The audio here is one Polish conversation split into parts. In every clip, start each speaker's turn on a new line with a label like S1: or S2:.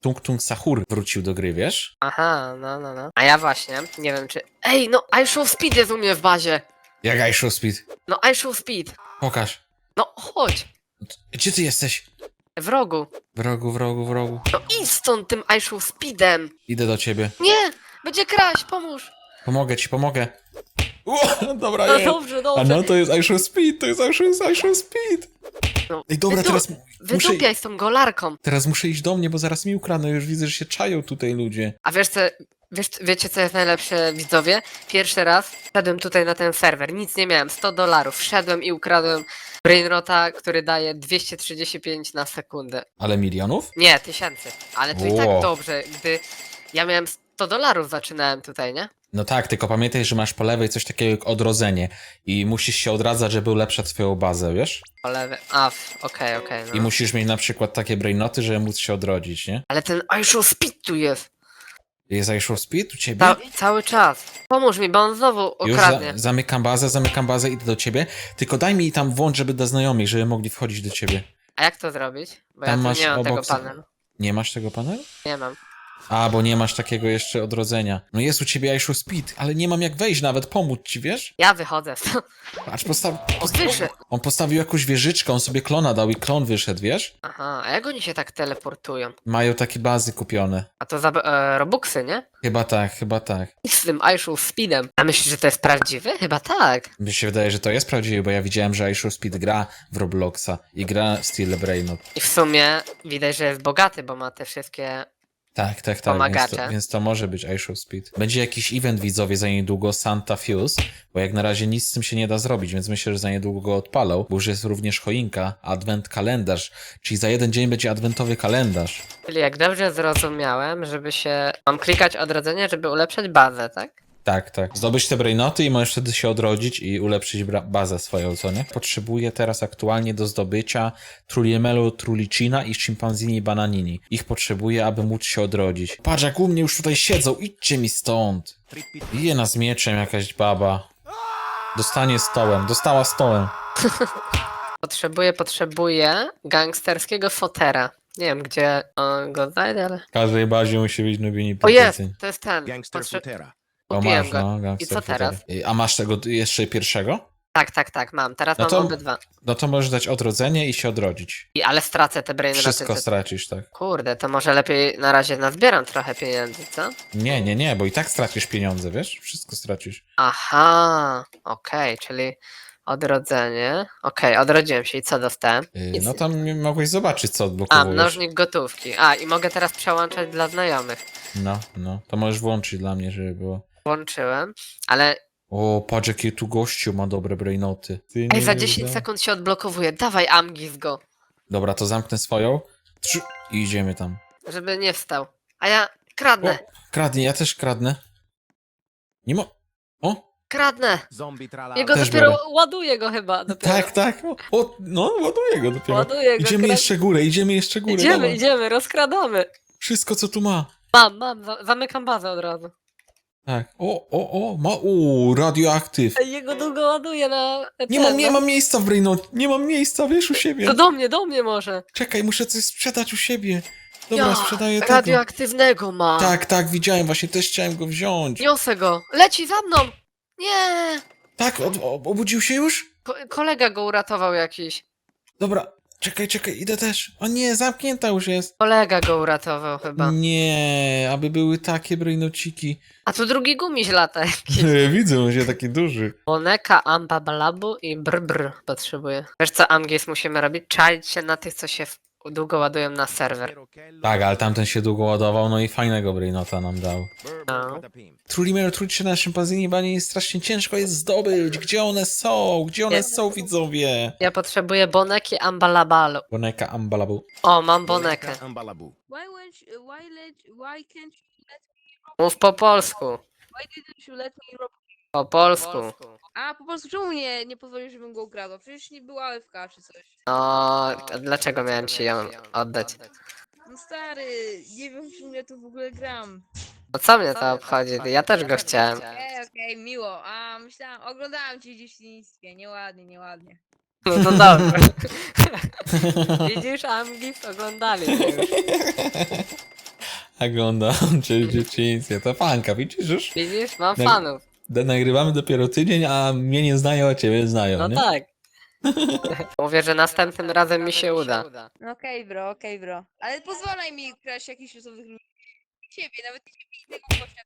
S1: Tung Tung Sahur wrócił do gry, wiesz?
S2: Aha, no, no, no. A ja właśnie, nie wiem czy... Ej, no iShow Speed jest u mnie w bazie.
S1: Jak I Show Speed?
S2: No iShow Speed.
S1: Pokaż.
S2: No chodź.
S1: Gdzie ty jesteś?
S2: W rogu.
S1: W rogu, w rogu, w rogu.
S2: No idź stąd tym iShow Speedem.
S1: Idę do ciebie.
S2: Nie, będzie kraść, pomóż.
S1: Pomogę ci, pomogę. O, dobra,
S2: No
S1: nie.
S2: dobrze,
S1: A
S2: dobrze.
S1: no to jest I Show Speed, to jest I Show, I Show Speed.
S2: No,
S1: Ej, dobra,
S2: wydu-
S1: teraz muszę,
S2: Wydupiaj z tą golarką.
S1: teraz muszę iść do mnie, bo zaraz mi ukradną. Już widzę, że się czają tutaj ludzie.
S2: A wiesz co, wiesz, wiecie co jest najlepsze widzowie? Pierwszy raz wszedłem tutaj na ten serwer, nic nie miałem, 100 dolarów, wszedłem i ukradłem Brainrota, który daje 235 na sekundę.
S1: Ale milionów?
S2: Nie, tysięcy, ale to i tak dobrze, gdy ja miałem 100 dolarów zaczynałem tutaj, nie?
S1: No tak, tylko pamiętaj, że masz po lewej coś takiego jak odrodzenie i musisz się odradzać, żeby ulepszać twoją bazę, wiesz?
S2: Po lewej, a, w- okej, okej,
S1: I
S2: no.
S1: musisz mieć na przykład takie brainoty, żeby móc się odrodzić, nie?
S2: Ale ten iShow Speed tu jest,
S1: Jest I Show Speed u ciebie?
S2: Ca cały czas. Pomóż mi, bo on znowu
S1: Już
S2: okradnie.
S1: za, zamykam bazę, zamykam bazę, idę do ciebie. Tylko daj mi tam włącz, żeby do znajomych, żeby mogli wchodzić do ciebie.
S2: A jak to zrobić? Bo
S1: Tam
S2: ja
S1: masz
S2: nie mam tego
S1: obok-
S2: panelu.
S1: Nie masz tego panelu?
S2: Nie mam.
S1: A, bo nie masz takiego jeszcze odrodzenia. No jest u ciebie Show Speed, ale nie mam jak wejść nawet, pomóc ci, wiesz?
S2: Ja wychodzę.
S1: Patrz, postaw...
S2: O, wyszedł.
S1: On postawił jakąś wieżyczkę, on sobie klona dał i klon wyszedł, wiesz?
S2: Aha, a jak oni się tak teleportują?
S1: Mają takie bazy kupione.
S2: A to za e, Robuxy, nie?
S1: Chyba tak, chyba tak.
S2: I z tym iShow Speedem. A myślisz, że to jest prawdziwy? Chyba tak.
S1: Mi się wydaje, że to jest prawdziwe, bo ja widziałem, że Show Speed gra w Robloxa i gra Steel Brainot.
S2: I w sumie widać, że jest bogaty, bo ma te wszystkie...
S1: Tak, tak, tak, więc to, więc to może być I Show Speed. Będzie jakiś event widzowie za niedługo Santa Fuse, bo jak na razie nic z tym się nie da zrobić, więc myślę, że za niedługo go odpalą, bo już jest również choinka, advent kalendarz, czyli za jeden dzień będzie adwentowy kalendarz.
S2: Czyli jak dobrze zrozumiałem, żeby się... Mam klikać odrodzenie, żeby ulepszać bazę, tak?
S1: Tak, tak. Zdobyć te brainoty i możesz wtedy się odrodzić i ulepszyć bazę swoją, co nie? Potrzebuję teraz aktualnie do zdobycia Truliemelo Trulicina i Chimpanzini Bananini. Ich potrzebuję, aby móc się odrodzić. Patrz, jak u mnie już tutaj siedzą, idźcie mi stąd. Bije nas mieczem jakaś baba. Dostanie stołem, dostała stołem.
S2: Potrzebuję, potrzebuję gangsterskiego fotera. Nie wiem, gdzie on go znajdę, ale...
S1: W każdej bazie musi być nubini
S2: O jest! To jest ten.
S3: Gangster
S2: Potrze-
S3: Futera.
S1: O
S2: Kupiłem
S1: masz,
S2: go.
S1: no,
S2: I
S1: gangster
S2: co teraz?
S1: A masz tego jeszcze pierwszego?
S2: Tak, tak, tak, mam. Teraz
S1: No
S2: mam
S1: to-
S2: obydwa.
S1: No to możesz dać odrodzenie i się odrodzić.
S2: I, ale stracę te brain
S1: Wszystko stracisz, tak.
S2: Kurde, to może lepiej na razie nazbieram trochę pieniędzy, co?
S1: Nie, nie, nie, bo i tak stracisz pieniądze, wiesz? Wszystko stracisz.
S2: Aha, okej, czyli odrodzenie. Okej, odrodziłem się i co dostałem?
S1: Yy,
S2: Nic.
S1: no tam mogłeś zobaczyć, co
S2: A,
S1: odblokowujesz.
S2: mnożnik gotówki. A, i mogę teraz przełączać dla znajomych.
S1: No, no. To możesz włączyć dla mnie, żeby było.
S2: Włączyłem, ale
S1: O, patrz jakie tu gościu ma dobre brainoty. Ty
S2: ej, za
S1: wiesz,
S2: 10
S1: no.
S2: sekund się odblokowuje. Dawaj Amgis go,
S1: Dobra, to zamknę swoją. Trzy... I idziemy tam.
S2: żeby nie wstał. A ja
S1: O,
S2: kradnę,
S1: kradnij, ja też kradnę. Nie mo... O,
S2: kradnę.
S3: Zombie trala.
S2: Jego
S1: Też
S2: dopiero
S1: biorę.
S2: ładuję go chyba. Dopiero.
S1: tak, tak. O, o, no, ładuję go dopiero.
S2: Ładuję go.
S1: Idziemy
S2: kra-
S1: jeszcze górę, idziemy jeszcze górę.
S2: Idziemy,
S1: dawaj.
S2: idziemy, rozkradamy.
S1: Wszystko, co tu ma.
S2: Mam, mam, za zamykam bazę od razu.
S1: Tak. O, o, o, ma... O, radioaktyw.
S2: Jego długo ładuje na...
S1: Nie mam, nie mam miejsca w brainocie. Nie mam miejsca, wiesz, u siebie.
S2: To do mnie, do mnie może.
S1: Czekaj, muszę coś sprzedać u siebie. Dobra,
S2: Ja,
S1: sprzedaję tego.
S2: Radioaktywnego ma.
S1: Tak, tak, widziałem, właśnie też chciałem go wziąć.
S2: Niosę go. Leci za mną. Nie.
S1: Tak, od, o- obudził się już?
S2: Ko kolega go uratował jakiś.
S1: Dobra, czekaj, czekaj, idę też. O nie, zamknięta już jest.
S2: Kolega go uratował chyba.
S1: Nie, aby były takie brejnociki.
S2: A tu drugi gumiś lata jakiś.
S1: Widzę, on się taki duży.
S2: Moneka, Amba, Balabu i Brr Brr potrzebuję. Wiesz co, Amgis musimy robić? Czaić się na tych, co się w... długo ładują na serwer.
S1: Tak, ale tamten się długo ładował, no i fajnego brejnota nam dał.
S2: No.
S1: Trulimer, trulicie na szympanzini, banie strasznie ciężko jest zdobyć. Gdzie one są? Gdzie one
S2: Nie.
S1: są, widzowie?
S2: Ja potrzebuję boneki Ambalabalu.
S1: Boneka ambalabu.
S2: O, mam bonekę.
S3: Ambalabu.
S4: Why won't you, why let why can't you let
S2: Mów po polsku.
S4: why didn't you let me rob
S2: Po polsku.
S4: A po prostu czemu nie, nie pozwolisz, żebym go ukradł? Przecież nie była AFK czy coś.
S2: No, a dlaczego miałem ci ją oddać?
S4: No stary, nie wiem czym ja tu w ogóle gram.
S2: No co mnie to obchodzi? Ja też go chciałem.
S4: Okej, okej, miło. A myślałam, oglądałam cię gdzieś w dzieciństwie. Nieładnie, nieładnie.
S2: No to dobrze. Widzisz, Amgis oglądali mnie już.
S1: Oglądam cię w dzieciństwie. To fanka, widzisz już?
S2: Widzisz? Mam fanów.
S1: Nagrywamy dopiero tydzień, a mnie nie znają, a ciebie znają,
S2: No
S1: nie?
S2: tak. Mówię, że następnym razem mi się uda.
S4: No okej, bro, okej, bro. Ale pozwalaj mi kraść jakichś losowych ludzi. Ciebie, nawet nie ciebie innego gościa.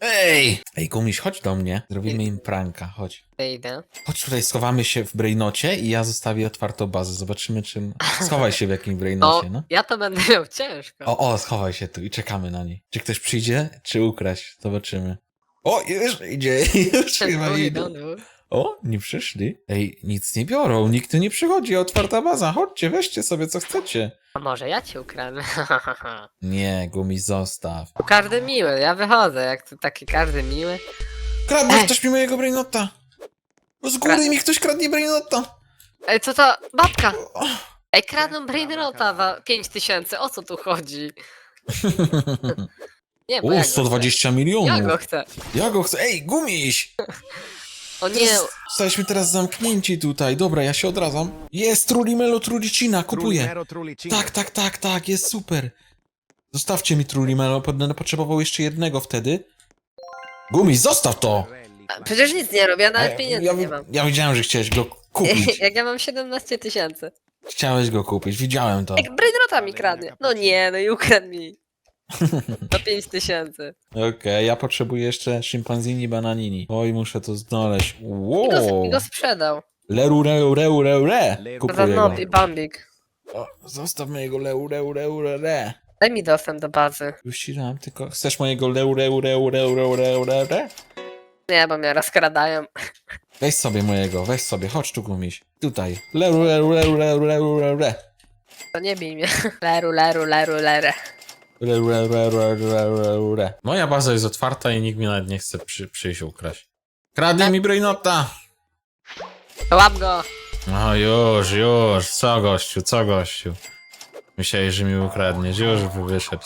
S1: Ej! Ej, Gumiś, chodź do mnie. Zrobimy im pranka, chodź.
S2: Wyjdę.
S1: Chodź tutaj, schowamy się w brainocie i ja zostawię otwartą bazę. Zobaczymy, czym... Schowaj się w jakim
S2: No,
S1: brainocie, no.
S2: ja to będę miał ciężko.
S1: O, o, schowaj się tu i czekamy na niej. Czy ktoś przyjdzie, czy ukraść? Zobaczymy. O, już idzie, już chyba idą.
S2: idą, dwóch.
S1: O, nie przyszli. Ej, nic nie biorą, nikt tu nie przychodzi, otwarta baza. Chodźcie, weźcie sobie co chcecie.
S2: A może ja cię ukradnę?
S1: Nie, Gumi, zostaw.
S2: każdy miły, ja wychodzę, jak tu taki każdy miły.
S1: Kradnie
S2: Ej.
S1: ktoś mi mojego brainota. Z góry mi ktoś kradnie brainota.
S2: Ej, co to? Babka! Ej, kradną Brainrota za 5000, o co tu chodzi? Nie, bo
S1: O,
S2: ja go
S1: 120
S2: chcę. Ja
S1: milionów.
S2: go chcę.
S1: Ja go chcę. Ej, Gumiś!
S2: O nie,
S1: Teraz Jesteśmy teraz zamknięci tutaj. Dobra, ja się odradzam. Jest Trulimelo Trulicina, kupuję. Tak, tak, tak, tak, jest super. Zostawcie mi Trulimelo, będę potrzebował jeszcze jednego wtedy. Gumiś, zostaw to!
S2: przecież nic nie robię, ja nawet pieniędzy
S1: ja,
S2: nie mam.
S1: ja wiedziałem, że chciałeś go kupić.
S2: Jak ja mam 17 tysięcy.
S1: Chciałeś go kupić, widziałem to.
S2: Jak Brainrota mi kradnie. No nie, no i ukradł mi. Za 5 tysięcy.
S1: Okej, ja potrzebuję jeszcze szympanzini bananini. Oj, muszę to znaleźć.
S2: I go,
S1: Wow.
S2: I go sprzedał.
S1: Leru, reu, reu, reu, re. Kupuję go.
S2: nob i bambik.
S1: O, zostaw mojego leu, reu, reu, re, re.
S2: Daj mi dostęp do bazy.
S1: Już ci dam, tylko chcesz mojego leu, reu, reu, reu, reu, reu, re, re?
S2: Nie, bo mnie rozkradają.
S1: Weź sobie mojego, weź sobie, chodź tu gumiś. Tutaj. Leru, reu, reu, reu, reu, reu, re.
S2: To nie bij mnie. Leru, leru, leru, lerę.
S1: Reu, reu, reu, reu, reu, reu, re. Moja baza jest otwarta i nikt mi nawet nie chce przy, przyjść ukraść. Kradnie mi brainota!
S2: Łap go.
S1: No już, już, co gościu, co gościu. Myślałeś, że mi ukradniesz, już wyszedł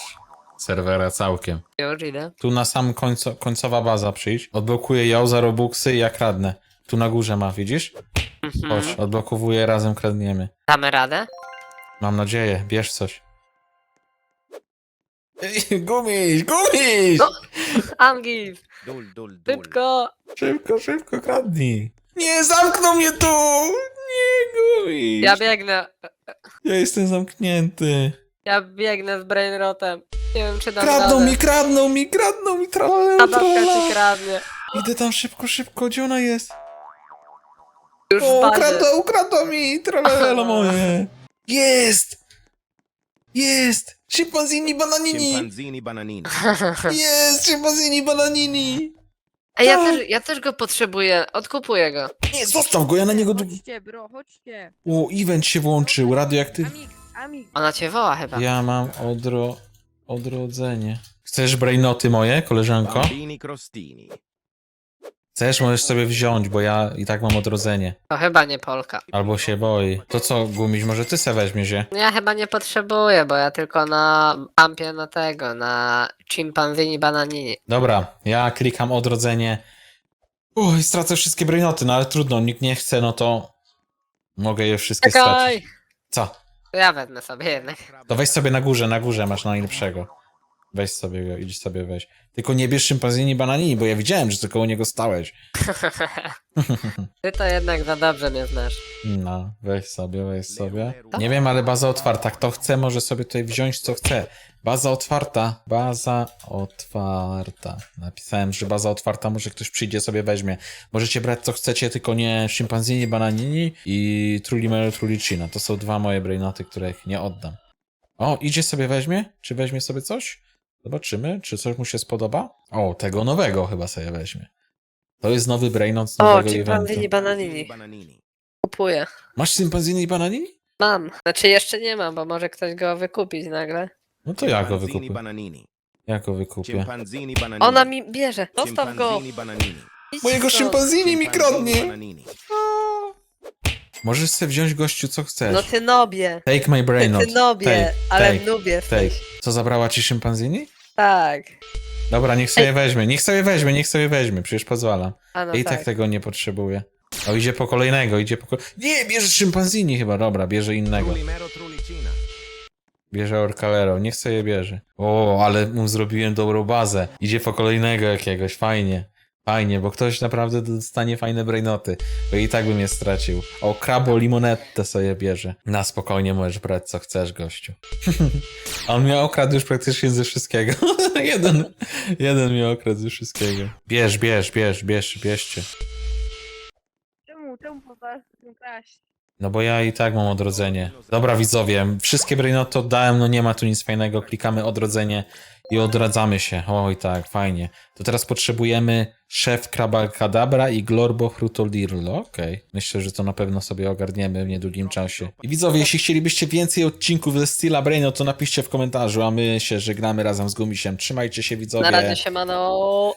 S1: z serwera całkiem.
S2: Już idę.
S1: Tu na sam końco, końcowa baza przyjść. Odblokuję ją za robuxy i ja kradnę. Tu na górze ma, widzisz? Chodź,
S2: Mhm.
S1: odblokowuję, razem kradniemy.
S2: Damy radę?
S1: Mam nadzieję, bierz coś. Ej, Gumiś, gumiś!
S2: No. Amgif!
S3: Dul, dul, dul.
S2: Szybko!
S1: Szybko, szybko kradnij. Nie, zamknął mnie tu! Nie, gumiś!
S2: Ja biegnę.
S1: ja jestem zamknięty.
S2: Ja biegnę z Brainrotem. Nie wiem, czy dam
S1: Kradną
S2: radę.
S1: mi, kradną mi, kradną mi,
S2: Ta babka
S1: tralala.
S2: ci kradnie.
S1: Idę tam szybko, szybko, gdzie ona jest?
S2: Już
S1: O, ukradła, ukradła mi, tralala moje. Jest! Jest! Szympanzini bananini!
S3: Chimpanzini bananini.
S1: Jest! Szympanzini bananini!
S2: Ej, ja
S1: Tak.
S2: też, ja też go potrzebuję. Odkupuję go.
S1: Nie, zostaw go, ja na niego...
S4: Chodźcie, bro, chodźcie.
S1: O, event się włączył, radioaktyw...
S2: Ona cię woła chyba.
S1: Ja mam odro... odrodzenie. Chcesz brainoty moje, koleżanko?
S3: Bambini crostini.
S1: Chcesz, możesz sobie wziąć, bo ja i tak mam odrodzenie.
S2: To chyba nie Polka.
S1: Albo się boi. To co, Gumiś, może ty se weźmiesz je?
S2: Ja chyba nie potrzebuję, bo ja tylko na pampie na tego, na chimpanzini bananini.
S1: Dobra, ja klikam odrodzenie. Oj, stracę wszystkie brainoty, no ale trudno, nikt nie chce, no to mogę je wszystkie
S2: Czekaj!
S1: stracić. Co?
S2: To ja wezmę sobie jednak.
S1: To weź sobie na górze, na górze masz najlepszego. Weź sobie go, idź sobie weź. Tylko nie bierz szympanzini bananini, bo ja widziałem, że ty koło niego stałeś.
S2: Ty to jednak za dobrze mnie znasz.
S1: No, weź sobie, weź sobie. Nie wiem, ale baza otwarta. Kto chce, może sobie tutaj wziąć co chce. Baza otwarta. Baza otwarta. Napisałem, że baza otwarta, może ktoś przyjdzie, sobie weźmie. Możecie brać co chcecie, tylko nie szympanzini, bananini i trulimelo trulicina. To są dwa moje brainoty, których nie oddam. O, idzie sobie weźmie? Czy weźmie sobie coś? Zobaczymy, czy coś mu się spodoba. O, tego nowego chyba sobie weźmie. To jest nowy brainot z
S2: O,
S1: nowego
S2: chimpanzini
S1: eventu.
S2: bananini.
S3: bananini.
S2: Kupuję.
S1: Masz szympanzini i bananini?
S2: Mam. Znaczy jeszcze nie mam, bo może ktoś go wykupić nagle.
S1: No to ja go
S3: Chimpanzini
S1: wykupię.
S3: bananini.
S1: Ja go wykupię.
S3: Chimpanzini bananini.
S2: Ona mi bierze. Zostaw go.
S3: Chimpanzini bananini.
S2: Idź
S1: Mojego
S2: stąd.
S1: szympanzini mi
S3: Chimpanzini
S1: kradnie!
S3: bananini.
S1: Możesz sobie wziąć gościu co chcesz.
S2: No ty nobie.
S1: Take my brain
S2: Ty,
S1: not.
S2: ty nobie.
S1: Take,
S2: ale
S1: take,
S2: nubie
S1: take.
S2: jesteś.
S1: Co zabrała ci szympanzini?
S2: Tak.
S1: Dobra, niech sobie weźmie, niech sobie weźmie, niech sobie weźmie, przecież pozwalam.
S2: A no
S1: I tak
S2: tak.
S1: tego nie potrzebuję. O, idzie po kolejnego, idzie po kolejnego. Nie, bierze szympanzini chyba, dobra, bierze innego.
S3: Trulimero trulicina.
S1: Bierze Orcalero, niech sobie bierze. O, ale mu zrobiłem dobrą bazę. Idzie po kolejnego jakiegoś, fajnie. Fajnie, bo ktoś naprawdę dostanie fajne brainoty, bo i tak bym je stracił. O, krabo limonetę sobie bierze. Na spokojnie możesz brać co chcesz, gościu. On mnie okradł już praktycznie ze wszystkiego. jeden, jeden mnie okradł ze wszystkiego. Bierz, bierz, bierz, bierz, bierzcie.
S4: Czemu, czemu tym kraść?
S1: No bo ja i tak mam odrodzenie. Dobra widzowie, wszystkie brainoty oddałem, no nie ma tu nic fajnego, klikamy odrodzenie i odradzamy się. Oj tak, fajnie. To teraz potrzebujemy szef Krabakadabra i Glorbo Hrutolirlo. Okej, myślę, że to na pewno sobie ogarniemy w niedługim czasie. I widzowie, jeśli chcielibyście więcej odcinków ze Steela Braino, to napiszcie w komentarzu, a my się żegnamy razem z Gumisiem. Trzymajcie się widzowie.
S2: Na razie się mano.